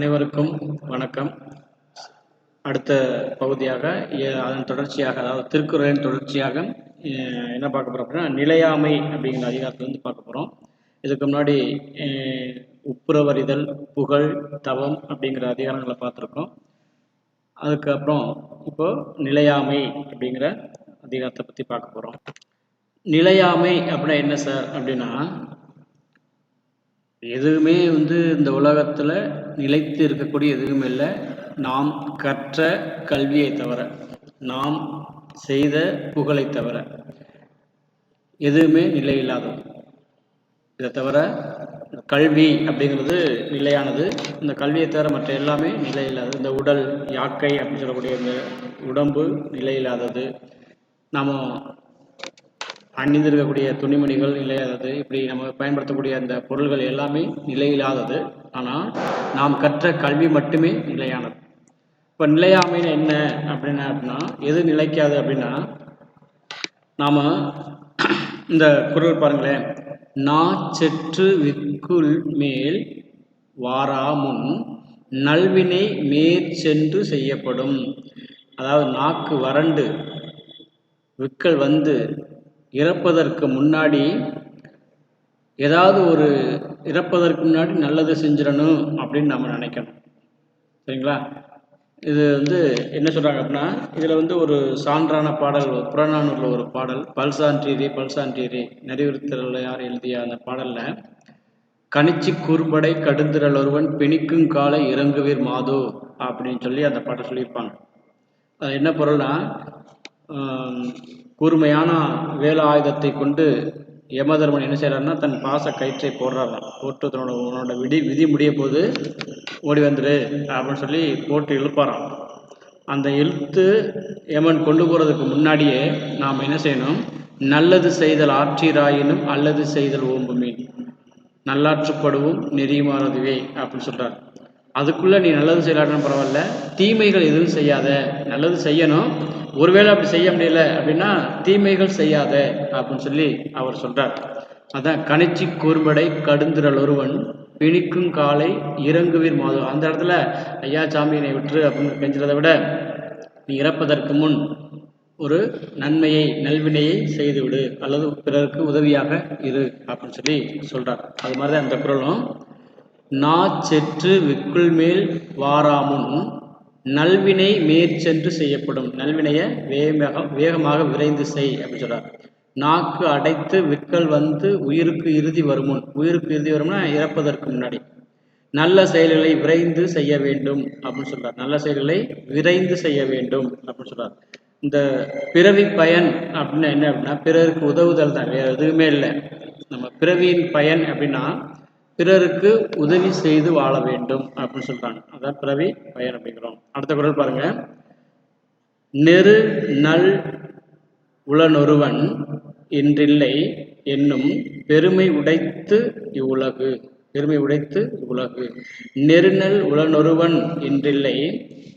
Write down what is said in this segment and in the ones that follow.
அனைவருக்கும் வணக்கம். அடுத்த பகுதியாக அதன் தொடர்ச்சியாக அதாவது திருக்குறளின் தொடர்ச்சியாக என்ன பார்க்க போகிறோம் அப்படின்னா நிலையாமை அப்படிங்கிற அதிகாரத்தை வந்து பார்க்க போகிறோம் இதுக்கு முன்னாடி உப்புரவறிதல் புகழ் தவம் அப்படிங்கிற அதிகாரங்களை பார்த்துருக்கோம். அதுக்கப்புறம் இப்போ நிலையாமை அப்படிங்கிற அதிகாரத்தை பற்றி பார்க்க போகிறோம் நிலையாமை அப்படின்னா என்ன சார் அப்படின்னா எதுவுமே வந்து இந்த உலகத்தில் நிலைத்து இருக்கக்கூடிய எதுவுமே இல்லை. நாம் கற்ற கல்வியை தவிர நாம் செய்த புகழை தவிர எதுவுமே நிலை இல்லாதது இதை தவிர கல்வி அப்படிங்கிறது நிலையானது. இந்த கல்வியை தவிர மற்ற எல்லாமே நிலை இல்லாதது இந்த உடல் யாக்கை அப்படின்னு சொல்லக்கூடிய இந்த உடம்பு நிலை இல்லாதது நாம் அணிந்திருக்கக்கூடிய துணிமணிகள் நிலையாதது இப்படி நம்ம பயன்படுத்தக்கூடிய அந்த பொருள்கள் எல்லாமே நிலையில்லாதது. ஆனால் நாம் கற்ற கல்வி மட்டுமே நிலையானது. இப்போ நிலையாமைன்னு என்ன அப்படின்னா அப்படின்னா எது நிலைக்காது அப்படின்னா நாம் இந்த குரல் பாருங்களேன். நா செற்று விக்குள் மேல் வாரா முன் நல்வினை மேற்சென்று செய்யப்படும். அதாவது நாக்கு வறண்டு விக்கல் வந்து இறப்பதற்கு முன்னாடி ஏதாவது ஒரு இறப்பதற்கு முன்னாடி நல்லது செஞ்சிடணும் அப்படின்னு நம்ம நினைக்கணும். சரிங்களா? இது வந்து என்ன சொல்கிறாங்க அப்படின்னா இதில் வந்து ஒரு சான்றான பாடல் புறநானூரில் ஒரு பாடல் பல்சான்றீரி பல்சான்றீரி நெறிவுறுத்தல் யார் எழுதிய அந்த பாடலில் கணிச்சி கூர்படை கடுந்திரல் ஒருவன் பிணிக்கும் காலை இறங்குவீர் மாதோ அப்படின்னு சொல்லி அந்த பாட்டை சொல்லியிருப்பாங்க. அது என்ன பொருள்னா கூர்மையான வேல ஆயுதத்தை கொண்டு யமதர்மன் என்ன செய்கிறாருன்னா தன் பாச கயிற்றை போடுறாராம் போட்டு தன்னோட உன்னோட விதி விதி முடிய போது ஓடி வந்துடு அப்படின்னு சொல்லி போட்டு இழுப்பாராம். அந்த இழுத்து யமன் கொண்டு போகிறதுக்கு முன்னாடியே நாம் என்ன செய்யணும்? நல்லது செய்தல் ஆற்றீராயினும் அல்லது செய்தல் ஓம்புமீன். நல்லாற்றுப்படுவும் நெறியுமானதுவே அப்படின்னு சொல்கிறார் அதுக்குள்ளே நீ நல்லது செய்யலாட்டும் பரவாயில்ல. தீமைகள் எதுவும் செய்யாத. நல்லது செய்யணும். ஒருவேளை அப்படி செய்ய முடியல அப்படின்னா தீமைகள் செய்யாத அப்படின்னு சொல்லி அவர் சொல்கிறார் அதான் கணிச்சி கூர்படை கடுந்திரல் ஒருவன் பிணிக்கும் காலை இறங்குவீர் மாதம் அந்த இடத்துல ஐயா சாமியினை விட்டு அப்படின்னு கெஞ்சுறதை விட நீ இறப்பதற்கு முன் ஒரு நன்மையை நல்வினையை செய்துவிடு. அல்லது பிறருக்கு உதவியாக இரு அப்படின்னு சொல்லி சொல்கிறார் அது மாதிரி தான் அந்த குரலும் நா செற்று விக்குள் மேல் வாராமுன் நல்வினை மேற்சென்று செய்யப்படும். நல்வினையை வேகமாக வேகமாக விரைந்து செய் அப்படின்னு சொல்கிறார் நாக்கு அடைத்து விக்கல் வந்து உயிருக்கு இறுதி வருமுன். உயிருக்கு இறுதி வரும்னா இறப்பதற்கு முன்னாடி. நல்ல செயல்களை விரைந்து செய்ய வேண்டும் அப்படின்னு சொல்றார். நல்ல செயல்களை விரைந்து செய்ய வேண்டும் அப்படின்னு சொல்றார். இந்த பிறவி பயன் அப்படின்னா என்ன அப்படின்னா பிறருக்கு உதவுதல் தான். வேற எதுவுமே இல்லை. நம்ம பிறவியின் பயன் அப்படின்னா பிறருக்கு உதவி செய்து வாழ வேண்டும் அப்படின்னு சொல்றாங்க. அதான் பிறவி பயன் அப்படிங்கிறோம். அடுத்த குரல் பாருங்க. நெரு நல் உளனொருவன் இன்றில்லை என்னும் பெருமை உடைத்து இவ்வுலகு. பெருமை உடைத்து இவ்வுலகு. நெருநல் உளனொருவன் இன்றில்லை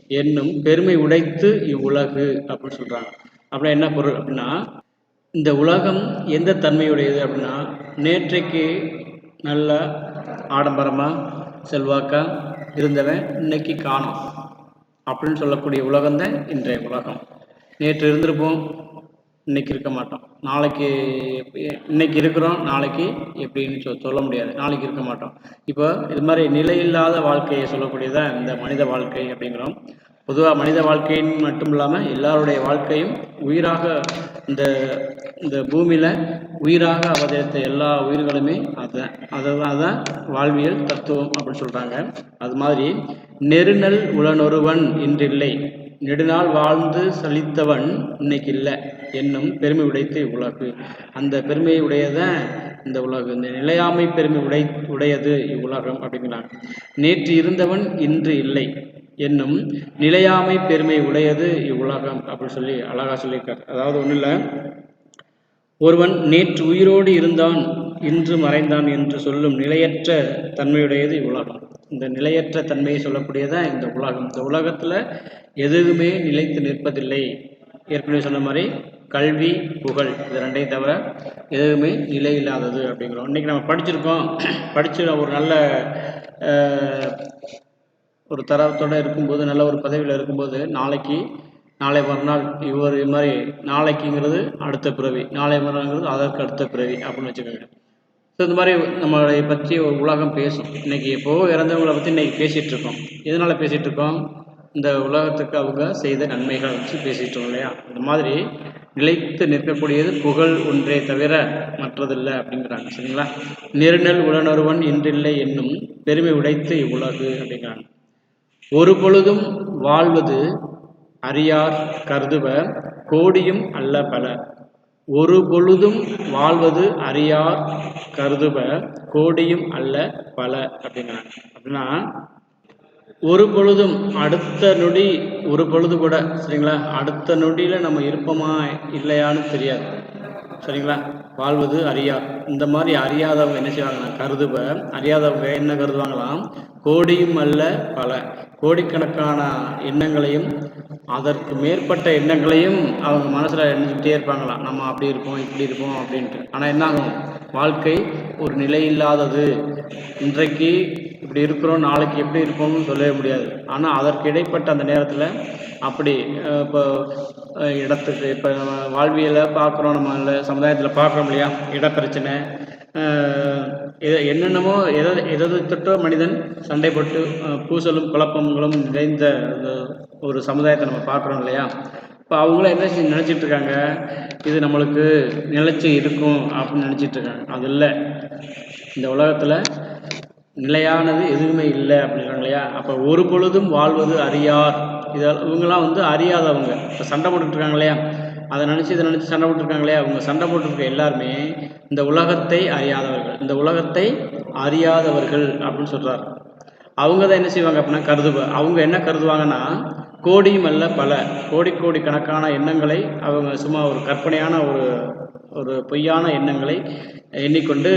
என்னும் பெருமை உடைத்து இவ்வுலகு அப்படின்னு சொல்றாங்க. அப்படின்னா என்ன பொருள் அப்படின்னா இந்த உலகம் எந்த தன்மையுடையது அப்படின்னா நேற்றைக்கு நல்ல ஆடம்பரமாக செல்வாக்கா இருந்தவன் இன்னைக்கு காணும் அப்படின்னு சொல்லக்கூடிய உலகம் தான் இன்றைய உலகம். நேற்று இருந்திருப்போம் இன்னைக்கு இருக்க மாட்டோம். நாளைக்கு இன்னைக்கு இருக்கிறோம் நாளைக்கு எப்படின்னு சொ- சொல்ல முடியாது. நாளைக்கு இருக்க மாட்டோம். இப்போ இது மாதிரி நிலையில்லாத வாழ்க்கையை சொல்லக்கூடியதான் இந்த மனித வாழ்க்கை அப்படிங்கிறோம். பொதுவாக மனித வாழ்க்கையின் மட்டும் இல்லாமல் எல்லாருடைய வாழ்க்கையும் உயிராக இந்த இந்த பூமியில் உயிராக அவதரித்த எல்லா உயிர்களுமே அதை அதை தான் வாழ்வியல் தத்துவம் அப்படின்னு சொல்கிறாங்க அது மாதிரி நெருநல் உளனொருவன் இன்றில்லை. நெடுநாள் வாழ்ந்து சலித்தவன் இன்னைக்கு இல்லை என்னும் பெருமை உடைத்து உலகு அந்த பெருமையை உடையதான் இந்த உலகு? இந்த நிலையாமை பெருமை உடை உடையது இவ்வுலகம் அப்படிங்கிறாங்க. நேற்று இருந்தவன் இன்று இல்லை. என்னும் நிலையாமை பெருமை உடையது இவ்வுலகம் அப்படின்னு சொல்லி அழகா சொல்லியிருக்கார். அதாவது ஒன்றும் இல்லை ஒருவன் நேற்று உயிரோடு இருந்தான் இன்று மறைந்தான் என்று சொல்லும் நிலையற்ற தன்மையுடையது இவ்வுலகம். இந்த நிலையற்ற தன்மையை சொல்லக்கூடியதான் இந்த உலகம். இந்த உலகத்தில் எதுவுமே நிலைத்து நிற்பதில்லை. ஏற்கனவே சொன்ன மாதிரி கல்வி புகழ் இது ரெண்டையும் தவிர எதுவுமே நிலை இல்லாதது அப்படிங்கிறோம். இன்றைக்கி நம்ம படிச்சிருக்கோம். படிச்சு ஒரு நல்ல ஒரு தரத்தோடு இருக்கும்போது நல்ல ஒரு பதவியில் இருக்கும்போது நாளைக்கு நாளை மறுநாள் இவர் இது மாதிரி நாளைக்குங்கிறது அடுத்த பிறவி நாளை மறுநாள்ங்கிறது அதற்கு அடுத்த பிறவி அப்படின்னு வச்சுக்கோங்க. ஸோ இந்த மாதிரி நம்மளை பற்றி ஒரு உலகம் பேசும். இன்றைக்கி எப்போ இறந்தவங்களை பற்றி இன்றைக்கி பேசிகிட்டு இருக்கோம். எதனால் பேசிகிட்டு இருக்கோம்? இந்த உலகத்துக்கு அவங்க செய்த நன்மைகளை வச்சு பேசிகிட்டு இருக்கோம் இல்லையா? இந்த மாதிரி நிலைத்து நிற்கக்கூடியது புகழ் ஒன்றே தவிர மற்றதில்லை அப்படிங்கிறாங்க சரிங்களா? நெருநல் உடனொருவன் இன்றில்லை என்னும் பெருமை உடைத்து இவ்வுலகு அப்படிங்கிறாங்க. ஒரு பொழுதும் வாழ்வது அறியார் கருதுவ கோடியும் அல்ல பல. ஒரு பொழுதும் வாழ்வது அறியார் கருதுவ கோடியும் அல்ல பல அப்படிங்கிறாங்க. அப்படின்னா ஒரு பொழுதும் அடுத்த நொடி ஒரு பொழுது கூட சரிங்களா? அடுத்த நொடியில் நம்ம இருப்போமா இல்லையான்னு தெரியாது. சரிங்களா? வாழ்வது அறியா இந்த மாதிரி அறியாதவங்க என்ன செய்வாங்கன்னா கருதுவ அறியாதவங்க என்ன கருதுவாங்களாம்? கோடியும் அல்ல பல. கோடிக்கணக்கான எண்ணங்களையும் அதற்கு மேற்பட்ட எண்ணங்களையும் அவங்க மனசில் எண்ணிக்கிட்டே இருப்பாங்களாம் நம்ம அப்படி இருப்போம் இப்படி இருப்போம் அப்படின்ட்டு. ஆனால் என்ன ஆகும்? வாழ்க்கை ஒரு நிலை இல்லாதது. இன்றைக்கு இப்படி இருக்கிறோம் நாளைக்கு எப்படி இருப்போம்னு சொல்லவே முடியாது. ஆனால் அதற்கு இடைப்பட்ட அந்த நேரத்தில் அப்படி இப்போ இடத்துக்கு இப்போ நம்ம வாழ்வியலை பார்க்குறோம் நம்ம இல்லை சமுதாயத்தில் பார்க்குறோம் இல்லையா? இடப்பிரச்சனை அஹ், என்னென்னமோ எதாவது எதை தொட்டோ மனிதன் சண்டை போட்டு பூசலும் குழப்பங்களும் நிறைந்த ஒரு சமுதாயத்தை நம்ம பார்க்குறோம் இல்லையா? இப்போ அவங்களும் என்ன செஞ்சு நினச்சிட்டு இருக்காங்க இது நம்மளுக்கு நிலைச்சி இருக்கும் அப்படின்னு நினச்சிட்டு இருக்காங்க அது இல்லை. இந்த உலகத்தில் நிலையானது எதுவுமே இல்லை அப்படின்றாங்க இல்லையா? அப்போ ஒரு பொழுதும் வாழ்வது அறியார். இதால் இவங்கெல்லாம் வந்து அறியாதவங்க. இப்போ சண்டை போட்டுட்டு இருக்காங்க இல்லையா? அதை நினச்சி இதை நினச்சி சண்டை போட்டிருக்காங்களே அவங்க சண்டை போட்டிருக்க எல்லாருமே இந்த உலகத்தை அறியாதவர்கள் இந்த உலகத்தை அறியாதவர்கள் அப்படின்னு சொல்கிறார் அவங்க தான் என்ன செய்வாங்க அப்படின்னா கருதுவ அவங்க என்ன கருதுவாங்கன்னா கோடியும் அல்ல பல கோடி கோடி கணக்கான எண்ணங்களை அவங்க சும்மா ஒரு கற்பனையான ஒரு ஒரு பொய்யான எண்ணங்களை எண்ணிக்கொண்டு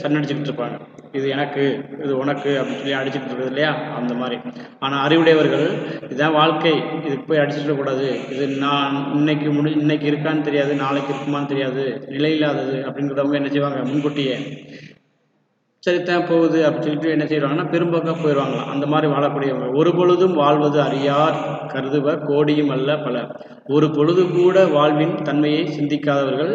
சன்னடிச்சுக்கிட்டு இருப்பாங்க. இது எனக்கு இது உனக்கு அப்படின்னு சொல்லி அடிச்சுட்டு இருக்குது இல்லையா? அந்த மாதிரி. ஆனால் அறிவுடையவர்கள் இதுதான் வாழ்க்கை. இதுக்கு போய் அடிச்சுட்டு கூடாது இது நான் இன்னைக்கு முடி இன்னைக்கு இருக்கான்னு தெரியாது நாளைக்கு இருக்குமான்னு தெரியாது நிலையில்லாதது அப்படிங்கிறவங்க என்ன செய்வாங்க? முன்கூட்டியே சரித்தான் போகுது அப்படின்னு சொல்லிட்டு என்ன செய்வாங்கன்னா பெரும்போக்காக போயிடுவாங்களாம் அந்த மாதிரி வாழக்கூடியவங்க. ஒரு பொழுதும் வாழ்வது அறியார் கருதுவ கோடியும் அல்ல பல ஒரு பொழுது கூட வாழ்வின் தன்மையை சிந்திக்காதவர்கள்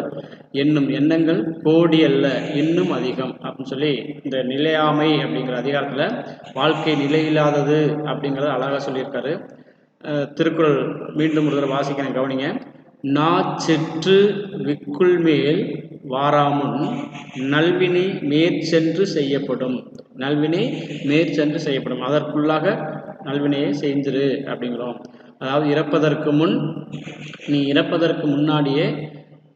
என்னும் எண்ணங்கள் கோடி அல்ல இன்னும் அதிகம் அப்படின்னு சொல்லி இந்த நிலையாமை அப்படிங்கிற அதிகாரத்தில் வாழ்க்கை நிலையில்லாதது அப்படிங்கிறத அழகாக சொல்லியிருக்காரு. திருக்குறள் மீண்டும் ஒரு தடவை வாசிக்கிறேன் கவனிங்க. நாச்செற்று விக்குள் மேல் வாராமுன் நல்வினை மேற்சென்று செய்யப்படும். நல்வினை மேற்சென்று செய்யப்படும். அதற்குள்ளாக நல்வினையை செஞ்சிரு அப்படிங்கிறோம். அதாவது இறப்பதற்கு முன் நீ இறப்பதற்கு முன்னாடியே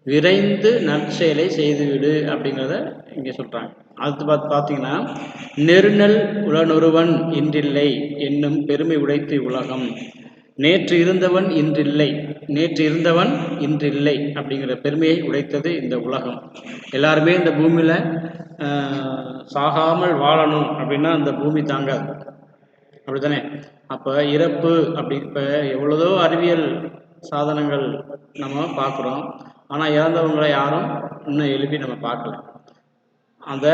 விரைந்து நற்செயலை செய்துவிடு அப்படிங்கிறத இங்கே சொல்கிறாங்க அடுத்து பார்த்து பார்த்தீங்கன்னா நெருநல் உளனொருவன் இன்றில்லை என்னும் பெருமை உடைத்து உலகம். நேற்று இருந்தவன் இன்றில்லை. நேற்று இருந்தவன் இன்றில்லை அப்படிங்கிற பெருமையை உடைத்தது இந்த உலகம். எல்லாருமே இந்த பூமியில் சாகாமல் வாழணும் அப்படின்னா அந்த பூமி தாங்காது. அப்படித்தானே? அப்போ இறப்பு அப்படி இப்போ எவ்வளோதோ அறிவியல் சாதனங்கள் நம்ம பார்க்குறோம். ஆனால் இறந்தவங்களை யாரும் இன்னும் எழுப்பி நம்ம பார்க்கல. அந்த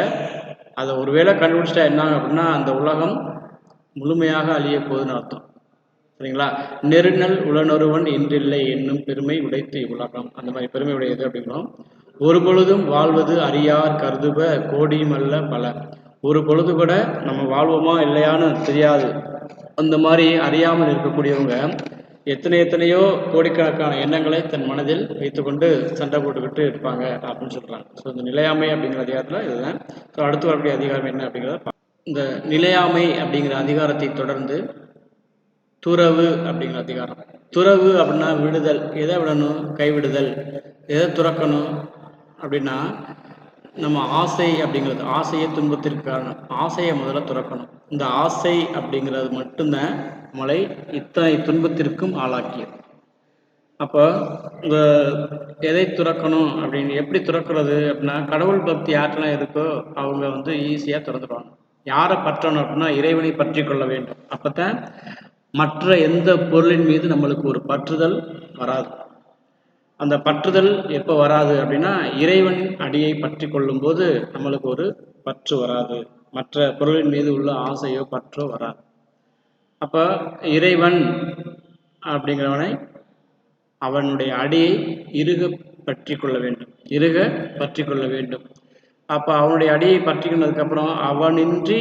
அதை ஒருவேளை கண்டுபிடிச்சிட்டா என்ன அப்படின்னா அந்த உலகம் முழுமையாக அழிய போகுதுன்னு அர்த்தம். சரிங்களா? நெருநல் உளனொருவன் இன்றில்லை என்னும் பெருமை உடைத்து இவ்வுலகம். அந்த மாதிரி பெருமை உடையது அப்படிங்கிறோம். ஒரு பொழுதும் வாழ்வது அறியார் கருதுவ கோடியும் அல்ல பல. ஒரு பொழுது கூட நம்ம வாழ்வோமா இல்லையான்னு தெரியாது. அந்த மாதிரி அறியாமல் இருக்கக்கூடியவங்க எத்தனை எத்தனையோ கோடிக்கணக்கான எண்ணங்களை தன் மனதில் வைத்துக்கொண்டு சண்டை போட்டுக்கிட்டு இருப்பாங்க அப்படின்னு சொல்கிறாங்க ஸோ இந்த நிலையாமை அப்படிங்கிற அதிகாரத்தில் இதுதான். ஸோ அடுத்து வரக்கூடிய அதிகாரம் என்ன அப்படிங்கிறத இந்த நிலையாமை அப்படிங்கிற அதிகாரத்தை தொடர்ந்து துறவு அப்படிங்கிற அதிகாரம். துறவு அப்படின்னா விடுதல். எதை விடணும்? கைவிடுதல். எதை துறக்கணும்? அப்படின்னா நம்ம ஆசை அப்படிங்கிறது. ஆசையே துன்பத்திற்கு காரணம். ஆசையை முதல்ல துறக்கணும். இந்த ஆசை அப்படிங்கிறது மட்டும்தான் நம்மளை இத்தனை துன்பத்திற்கும் ஆளாக்கியது. அப்போ இந்த எதை துறக்கணும் அப்படின்னு எப்படி துறக்கிறது அப்படின்னா கடவுள் பக்தி யார்ட்டெல்லாம் இருக்கோ அவங்க வந்து ஈஸியாக திறந்துடுவாங்க யாரை பற்றணும் அப்படின்னா இறைவனை பற்றி கொள்ள வேண்டும். அப்பதான் மற்ற எந்த பொருளின் மீது நம்மளுக்கு ஒரு பற்றுதல் வராது. அந்த பற்றுதல் எப்போ வராது அப்படின்னா இறைவன் அடியை பற்றி கொள்ளும்போது நம்மளுக்கு ஒரு பற்று வராது. மற்ற பொருளின் மீது உள்ள ஆசையோ பற்றோ வராது. அப்போ இறைவன் அப்படிங்கிறவனை அவனுடைய அடியை இறுக பற்றி கொள்ள வேண்டும். இறுக பற்றி கொள்ள வேண்டும். அப்போ அவனுடைய அடியை பற்றிக்கினதுக்கப்புறம் அவனின்றி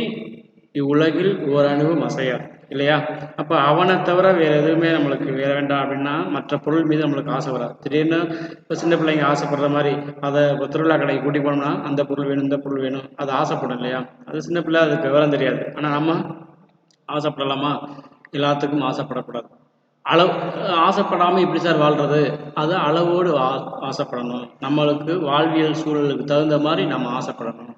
இவ்வுலகில் ஓரணுவும் அசையாது. இல்லையா? அப்போ அவனை தவிர வேறு எதுவுமே நம்மளுக்கு வேற வேண்டாம் அப்படின்னா மற்ற பொருள் மீது நம்மளுக்கு ஆசை வராது. திடீர்னு இப்போ சின்ன பிள்ளைங்க ஆசைப்படுற மாதிரி அதை இப்போ திருவிழா கடைக்கு கூட்டி போனோம்னா அந்த பொருள் வேணும் இந்த பொருள் வேணும் அது ஆசைப்படும் இல்லையா? அது சின்ன பிள்ளை அதுக்கு விவரம் தெரியாது. ஆனால் நம்ம ஆசைப்படலாமா? எல்லாத்துக்கும் ஆசைப்படக்கூடாது. அளவு ஆசைப்படாமல் எப்படி சார் வாழ்கிறது அது அளவோடு ஆ ஆசைப்படணும். நம்மளுக்கு வாழ்வியல் சூழலுக்கு தகுந்த மாதிரி நம்ம ஆசைப்படணும்.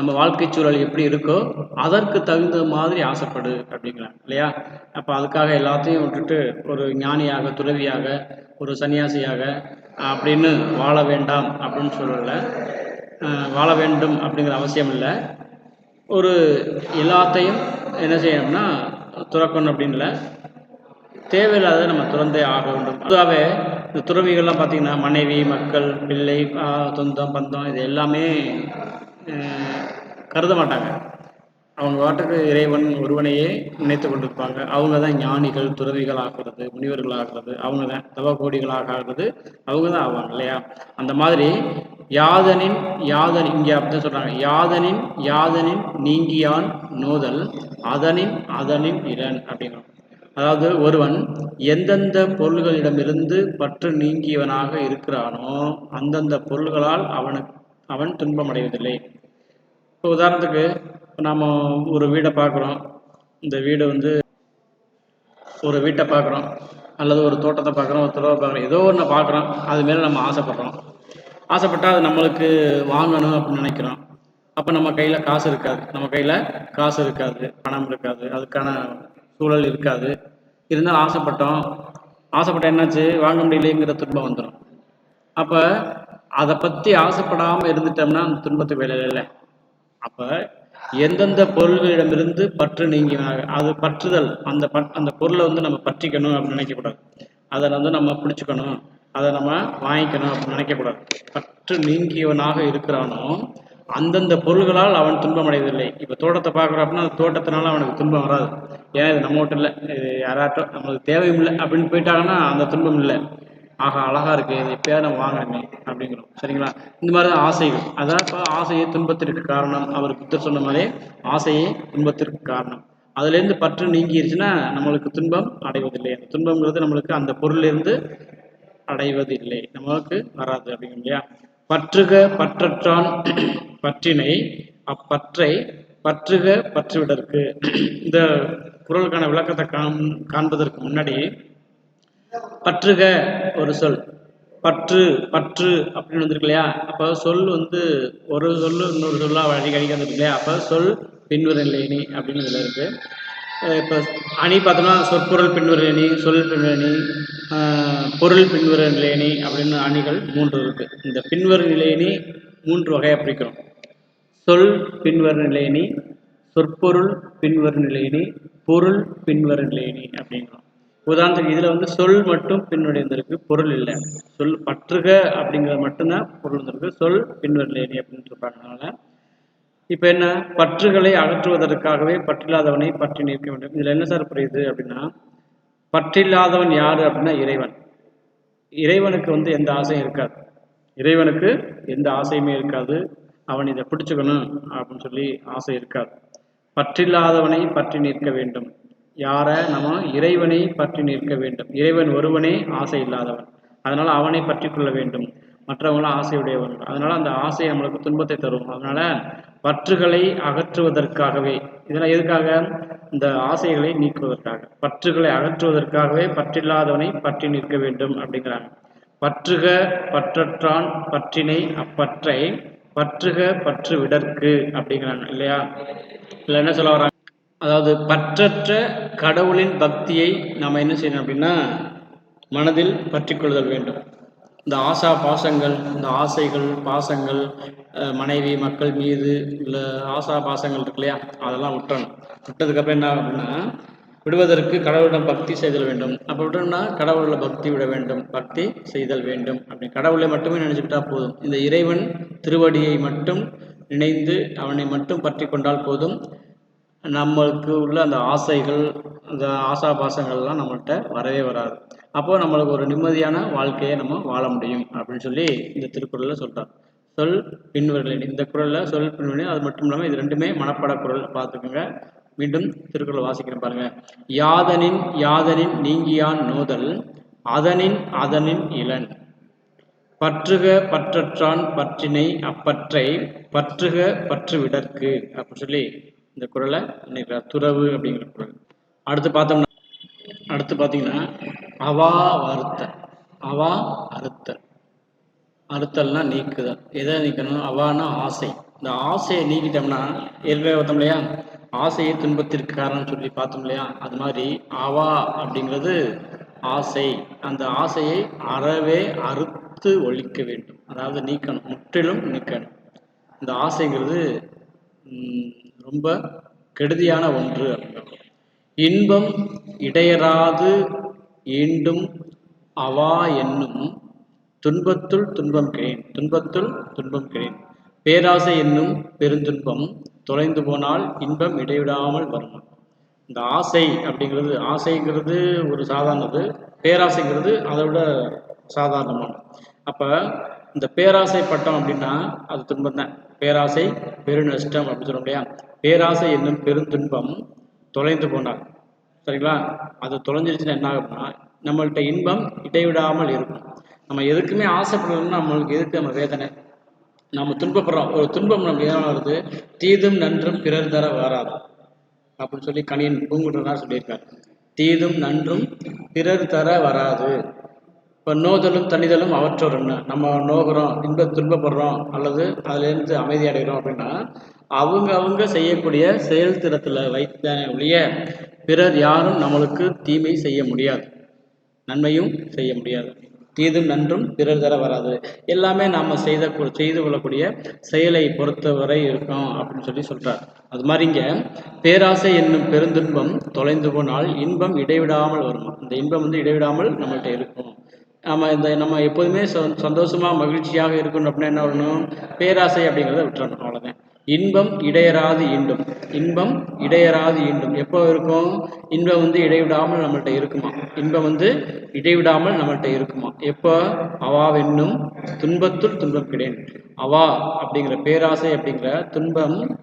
நம்ம வாழ்க்கை சூழல் எப்படி இருக்கோ அதற்கு தகுந்த மாதிரி ஆசைப்படு அப்படிங்கிறாங்க இல்லையா? அப்போ அதுக்காக எல்லாத்தையும் விட்டுட்டு ஒரு ஞானியாக துறவியாக ஒரு சன்னியாசியாக அப்படின்னு வாழ வேண்டாம் அப்படின்னு சொல்லலை வாழ வேண்டும் அப்படிங்கிற அவசியம் இல்லை. ஒரு எல்லாத்தையும் என்ன செய்யணும்னா துறக்கணும் அப்படின்னு இல்லை. தேவையில்லாத நம்ம துறந்தே ஆக வேண்டும். பொதுவாகவே இந்த துறவிகள்லாம் பார்த்தீங்கன்னா மனைவி மக்கள் பிள்ளை ஆ, சொந்தம் பந்தம் இது எல்லாமே கருத மாட்டாங்க. அவங்க வாட்டுக்கு இறைவன் ஒருவனையே நினைத்து கொண்டிருப்பாங்க. அவங்க தான் ஞானிகள் துறவிகள் ஆகிறது முனிவர்கள் ஆகிறது அவங்க தான் தவகோடிகளாக ஆகிறது அவங்க தான் ஆவாங்க இல்லையா? அந்த மாதிரி யாதனின் யாதன் இங்கே அப்படிதான் சொல்றாங்க. யாதனின் யாதனின் நீங்கியான் நோதல் அதனின் அதனின் இரண் அப்படிங்கிறோம் அதாவது ஒருவன் எந்தெந்த பொருள்களிடமிருந்து பற்று நீங்கியவனாக இருக்கிறானோ அந்தந்த பொருள்களால் அவனுக்கு அவன் துன்பமடைவதில்லை. இப்போ உதாரணத்துக்கு நாம் ஒரு வீடை பார்க்குறோம். இந்த வீடு வந்து ஒரு வீட்டை பார்க்குறோம். அல்லது ஒரு தோட்டத்தை பார்க்குறோம் ஒரு துறவை பார்க்குறோம். ஏதோ ஒன்று பார்க்குறோம். அது மேலே நம்ம ஆசைப்படுறோம். ஆசைப்பட்டால் அது நம்மளுக்கு வாங்கணும் அப்படின்னு நினைக்கிறோம். அப்போ நம்ம கையில் காசு இருக்காது. நம்ம கையில் காசு இருக்காது. பணம் இருக்காது. அதுக்கான சூழல் இருக்காது. இருந்தாலும் ஆசைப்பட்டோம். ஆசைப்பட்ட என்னாச்சு? வாங்க முடியலைங்கிற துன்பம் வந்துடும் அப்போ அதை பற்றி ஆசைப்படாமல் இருந்துட்டோம்னா அந்த துன்பத்தை வேலையில இல்லை. அப்போ எந்தெந்த பொருள்களிடமிருந்து பற்று நீங்கினாங்க அது பற்றுதல் அந்த பட் அந்த பொருளை வந்து நம்ம பற்றிக்கணும் அப்படின்னு நினைக்கக்கூடாது. அதை வந்து நம்ம பிடிச்சிக்கணும் அதை நம்ம வாங்கிக்கணும் அப்படின்னு நினைக்கக்கூடாது. பற்று நீங்கியவனாக இருக்கிறானோ அந்தந்த பொருள்களால் அவன் துன்பம் அடைவதில்லை. இப்போ தோட்டத்தை பார்க்குறோம் அப்படின்னா அந்த தோட்டத்தினால அவனுக்கு துன்பம் வராது. ஏன் இது நம்ம மட்டும் இல்லை இது யாராட்டும் நம்மளுக்கு தேவையும் இல்லை அப்படின்னு போயிட்டாங்கன்னா அந்த துன்பம் இல்லை. ஆஹா அழகா இருக்கு. இது எப்பயாவது நம்ம வாங்கணுமே அப்படிங்கிறோம். சரிங்களா? இந்த மாதிரி தான் ஆசைகள். அதான் இப்போ ஆசையே துன்பத்திற்கு காரணம். அவர் புத்தர் சொன்ன மாதிரி ஆசையே துன்பத்திற்கு காரணம். அதுலேருந்து பற்று நீங்கிருச்சுன்னா நம்மளுக்கு துன்பம் அடைவதில்லை. அந்த துன்பங்கிறது நம்மளுக்கு அந்த பொருளிலிருந்து அடைவதில்லை. நம்மளுக்கு வராது அப்படிங்கும் இல்லையா? பற்றுக பற்றற்றான் பற்றினை அப்பற்றை பற்றுக பற்றுவிடற்கு. இந்த குரலுக்கான விளக்கத்தை காண் காண்பதற்கு முன்னாடி பற்றுக ஒரு சொல். பற்று பற்று அப்படின்னு வந்திருக்கு இல்லையா அப்போ சொல் வந்து ஒரு சொல்லு இன்னொரு சொல்லா வழி அடிக்க இல்லையா? அப்போ சொல் பின்வரலேனி அப்படின்னு இதில் இருக்கு. இப்போ அணி பார்த்தோம்னா சொற்பொருள் பின்வரலேனி சொல் பின்வரணி பொருள் பின்வரலேனி அப்படின்னு அணிகள் மூன்று இருக்கு. இந்த பின்வர நிலையணி மூன்று வகையாக பிரிக்கிறோம். சொல் பின்வர நிலையணி சொற்பொருள் பின்வர நிலையணி பொருள் பின்வர நிலையணி அப்படிங்கிறோம். உதாரணத்துக்கு இதில் வந்து சொல் மட்டும் பின்வடைந்திருக்கு பொருள் இல்லை. சொல் பற்றுக அப்படிங்கிறது மட்டும்தான் பொருள் இருந்திருக்கு சொல் பின்வரலேனி அப்படின்னு சொல்றாங்க இப்போ என்ன? பற்றுகளை அகற்றுவதற்காகவே பற்றில்லாதவனை பற்றி நிற்க வேண்டும் இதில் என்ன சார் புரியுது அப்படின்னா பற்றில்லாதவன் யார் அப்படின்னா இறைவன். இறைவனுக்கு வந்து எந்த ஆசையும் இருக்காது. இறைவனுக்கு எந்த ஆசையுமே இருக்காது. அவன் இதை பிடிச்சுக்கணும் அப்படின்னு சொல்லி ஆசை இருக்காது. பற்றில்லாதவனை பற்றி நிற்க வேண்டும். யார? நம்ம இறைவனை பற்றி நிற்க வேண்டும். இறைவன் ஒருவனே ஆசை இல்லாதவன். அதனால அவனை பற்றி கொள்ள வேண்டும். மற்றவங்களும் ஆசையுடையவர்கள். அதனால அந்த ஆசை நம்மளுக்கு துன்பத்தை தரும். அதனால பற்றுகளை அகற்றுவதற்காகவே இதெல்லாம் எதுக்காக? இந்த ஆசைகளை நீக்குவதற்காக. பற்றுகளை அகற்றுவதற்காகவே பற்றில்லாதவனை பற்றி நிற்க வேண்டும் அப்படிங்கிறாங்க. பற்றுக பற்றற்றான் பற்றினை அப்பற்றை பற்றுக பற்று விடற்கு அப்படிங்கிறாங்க. இல்லையா? இல்லை என்ன சொல்ல வராங்க? அதாவது பற்றற்ற கடவுளின் பக்தியை நாம் என்ன செய்யணும் அப்படின்னா மனதில் பற்றிக்கொள்ளுதல் வேண்டும். இந்த ஆசா பாசங்கள் இந்த ஆசைகள் பாசங்கள் மனைவி மக்கள் மீது உள்ள ஆசா பாசங்கள் இருக்கு இல்லையா? அதெல்லாம் விட்டணும் விட்டதுக்கப்புறம் என்ன ஆகும் அப்படின்னா விடுவதற்கு கடவுளிடம் பக்தி செய்தல் வேண்டும். அப்போ விட்டோம்னா கடவுளில் பக்தி விட வேண்டும். பக்தி செய்தல் வேண்டும். அப்படி கடவுளை மட்டுமே நினைச்சுக்கிட்டா போதும். இந்த இறைவன் திருவடியை மட்டும் நினைந்து அவனை மட்டும் பற்றி கொண்டால் போதும். நம்மளுக்கு உள்ள அந்த ஆசைகள் இந்த ஆசாபாசங்கள்லாம் நம்மள்கிட்ட வரவே வராது. அப்போ நம்மளுக்கு ஒரு நிம்மதியான வாழ்க்கையை நம்ம வாழ முடியும் அப்படின்னு சொல்லி இந்த திருக்குறளில் சொல்றார். சொல் பின்வர்களின் இந்த குரலில் சொல் பின்வர்களின் அது மட்டும் இல்லாமல் இது ரெண்டுமே மனப்பாட குரல் பார்த்துக்கோங்க. மீண்டும் திருக்குறள் வாசிக்கிறேன் பாருங்க. யாதனின் யாதனின் நீங்கியான் நோதல் அதனின் அதனின் இளன். பற்றுக பற்றற்றான் பற்றினை அப்பற்றை பற்றுக பற்றுவிடற்கு அப்படின்னு சொல்லி இந்த குறளை நினைக்கிறார் துறவு அப்படிங்கிற குரல். அடுத்து பார்த்தோம்னா அடுத்து பார்த்தீங்கன்னா அவா அறுத்த அவா அறுத்த. அறுத்தல்னா நீக்குதல். எதை நீக்கணும்? அவானா ஆசை. இந்த ஆசையை நீக்கிட்டோம்னா ஏற்கனவே பார்த்தோம் இல்லையா? ஆசையை துன்பத்திற்கு காரணம் சொல்லி பார்த்தோம் இல்லையா? அது மாதிரி அவா அப்படிங்கிறது ஆசை. அந்த ஆசையை அறவே அறுத்து ஒழிக்க வேண்டும். அதாவது நீக்கணும். முற்றிலும் நீக்கணும். இந்த ஆசைங்கிறது ரொம்ப கெடுதியான ஒன்று இன்பம் இடையராது ஈண்டும் அவா என்னும் துன்பத்துள் துன்பம் கிழேன் துன்பத்துள் துன்பம் கிழேன் பேராசை என்னும் பெருந்துன்பம் தொலைந்து போனால் இன்பம் இடைவிடாமல் வரும். இந்த ஆசை அப்படிங்கிறது ஆசைங்கிறது ஒரு சாதாரணது பேராசைங்கிறது அதை விட சாதாரணமானது. அப்போ இந்த பேராசை பட்டம் அப்படின்னா அது துன்பம் தான் பேராசை பெருநஷ்டம் அப்படின்னு சொல்ல முடியா பேராசை என்னும் பெருந்துன்பம் தொலைந்து போனார். சரிங்களா? அது தொலைஞ்சிருச்சுன்னா என்ன ஆகும்னா நம்மள்கிட்ட இன்பம் இடைவிடாமல் இருக்கும். நம்ம எதுக்குமே ஆசைப்படணும்னா நம்மளுக்கு எதுக்கு நம்ம வேதனை? நம்ம துன்பப்படுறோம். ஒரு துன்பம் நம்ம எதனால் வருது? தீதும் நன்றும் பிறர் தர வராது. அப்படின்னு சொல்லி கணியன் பூங்குன்றனார் சொல்லியிருக்காரு. தீதும் நன்றும் பிறர் தர வராது. இப்போ நோதலும் தனிதலும் அவற்றோர் என்ன? நம்ம நோகிறோம் இன்ப துன்பப்படுறோம் அல்லது அதுலேருந்து அமைதி அடைகிறோம் அப்படின்னா அவங்க அவங்க செய்யக்கூடிய செயல் திறத்தில் வைத்தானே ஒழிய பிறர் யாரும் நம்மளுக்கு தீமை செய்ய முடியாது. நன்மையும் செய்ய முடியாது. தீதும் நன்றும் பிறர் தர வராது. எல்லாமே நாம் செய்த செய்து கொள்ளக்கூடிய செயலை பொறுத்தவரை இருக்கும் அப்படின்னு சொல்லி சொல்கிறார் அது மாதிரி இங்கே பேராசை என்னும் பெருந்துன்பம் தொலைந்து போனால் இன்பம் இடைவிடாமல் வரும். இந்த இன்பம் வந்து இடைவிடாமல் நம்மள்கிட்ட இருக்கும். நம்ம இந்த நம்ம எப்போதுமே சொ- சந்தோஷமா மகிழ்ச்சியாக இருக்கணும் அப்படின்னா என்ன வரணும் பேராசை அப்படிங்கிறத விட்டுறணும் அவ்வளோதான் இன்பம் இடையராது ஈண்டும். இன்பம் இடையராது ஈண்டும். எப்போ இருக்கும்? இன்பம் வந்து இடைவிடாமல் நம்மள்கிட்ட இருக்குமா? இன்பம் வந்து இடைவிடாமல் நம்மள்கிட்ட இருக்குமா? எப்போ? அவாவென்னும் துன்பத்துள் துன்பம் கிடையாது அவா அப்படிங்கிற பேராசை அப்படிங்கிற துன்பம்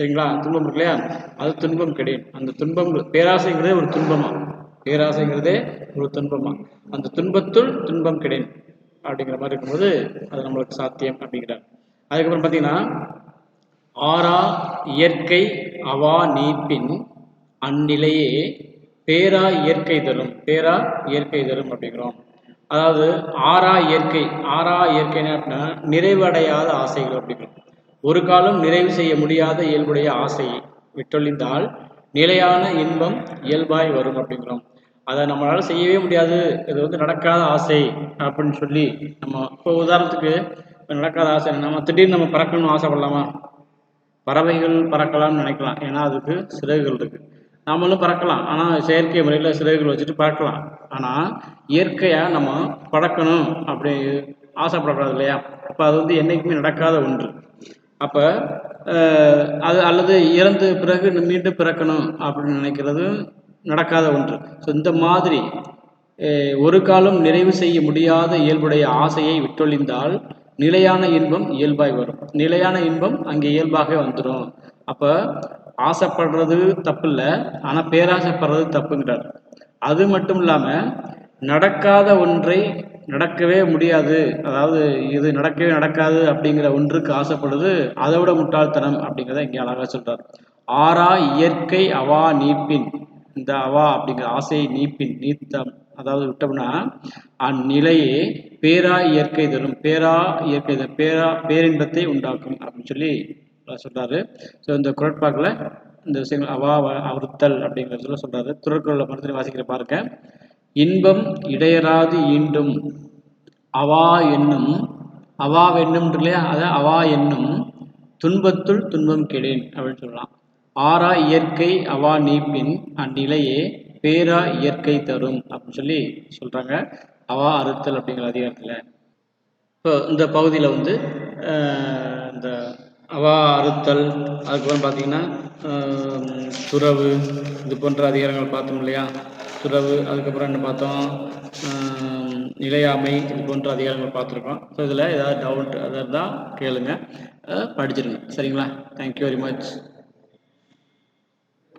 சரிங்களா? துன்பம் இருக்கு இல்லையா? அது துன்பம் கிடையாது அந்த துன்பம் பேராசைங்கிறதே ஒரு துன்பமா? பேராசைங்கிறதே ஒரு துன்பமா? அந்த துன்பத்துள் துன்பம் கிடையாது அப்படிங்கிற மாதிரி இருக்கும்போது அது நம்மளுக்கு சாத்தியம் அப்படிங்கிறார். அதுக்கப்புறம் பார்த்தீங்கன்னா ஆறா இயற்கை அவா நீப்பின் அந்நிலையே பேரா இயற்கை தரும். பேரா இயற்கை தரும் அப்படிங்கிறோம். அதாவது ஆறா இயற்கை ஆறா இயற்கைன்னு அப்படின்னா நிறைவடையாத ஆசைகள் அப்படிங்கிறோம். ஒரு காலம் நிறைவு செய்ய முடியாத இயல்புடைய ஆசையை விட்டொழிந்தால் நிலையான இன்பம் இயல்பாய் வரும் அப்படிங்கிறோம். அதை நம்மளால செய்யவே முடியாது. இது வந்து நடக்காத ஆசை அப்படின்னு சொல்லி நம்ம இப்போ உதாரணத்துக்கு இப்போ நடக்காத ஆசை நம்ம திடீர்னு நம்ம பறக்கணும்னு ஆசைப்படலாமா? பறவைகள் பறக்கலாம்னு நினைக்கலாம். ஏன்னா அதுக்கு சிறகுகள் இருக்கு. நாமளும் பறக்கலாம். ஆனால் செயற்கை முறையில் சிறகுகள் வச்சுட்டு பறக்கலாம். ஆனால் இயற்கையாக நம்ம பறக்கணும் அப்படி ஆசைப்படக்கூடாது இல்லையா? அப்போ அது வந்து என்னைக்குமே நடக்காத ஒன்று. அப்போ அது அல்லது இறந்த பிறகு மீண்டும் பிறக்கணும் அப்படின்னு நினைக்கிறது நடக்காத ஒன்று. ஸோ இந்த மாதிரி ஒரு காலம் நிறைவு செய்ய முடியாத இயல்புடைய ஆசையை விட்டொழிந்தால் நிலையான இன்பம் இயல்பாய் வரும். நிலையான இன்பம் அங்கே இயல்பாக வந்துடும் அப்போ ஆசைப்படுறது தப்பு இல்லை ஆனால் பேராசைப்படுறது தப்புங்கிறார். அது மட்டும் இல்லாமல் நடக்காத ஒன்றை நடக்கவே முடியாது. அதாவது இது நடக்கவே நடக்காது அப்படிங்கிற ஒன்றுக்கு ஆசைப்படுது அதை விட முட்டாள்தனம் அப்படிங்கிறத இங்கே அழகாக சொல்கிறார் ஆறா இயற்கை அவா நீப்பின். இந்த அவா அப்படிங்கிற ஆசையை நீப்பின் நீத்தம் அதாவது விட்டோம்னா அந்நிலையே பேரா இயற்கை தரும் பேரா இயற்கை தரும் பேரா பேரின்பத்தை உண்டாக்கும் அப்படின்னு சொல்லி சொல்றாரு. ஸோ இந்த குரட்பாக்கில் இந்த விஷயங்கள் அவா வ- அறுத்தல் அப்படிங்கிறதுல சொல்றாரு. துறக்குறளை மனத்தில் வாசிக்கிற பாருங்க. இன்பம் இடையராது ஈண்டும் அவா என்னும் அவாவென்னும் இருக்கு இல்லையா? அதை அவா என்னும் துன்பத்துள் துன்பம் கெடேன் அப்படின்னு சொல்லலாம். ஆறா இயற்கை அவா நீப்பின் அந்நிலையே பேரா இயற்கை தரும் அப்படின்னு சொல்லி சொல்றாங்க. அவா அறுத்தல் அப்படிங்கிற அதிகாரத்தில். இப்போ இந்த பகுதியில் வந்து இந்த அவா அறுத்தல் அதுக்கப்புறம் பார்த்தீங்கன்னா துறவு இது போன்ற அதிகாரங்கள் பார்த்தோம் இல்லையா? துறவு அதுக்கப்புறம் என்ன பார்த்தோம்? நிலையாமை இது போன்ற அதிகாரங்கள் பார்த்துருக்கோம். ஸோ இதில் ஏதாவது டவுட் அதாவது தான் கேளுங்க. படிச்சிருங்க. சரிங்களா? Thank you very much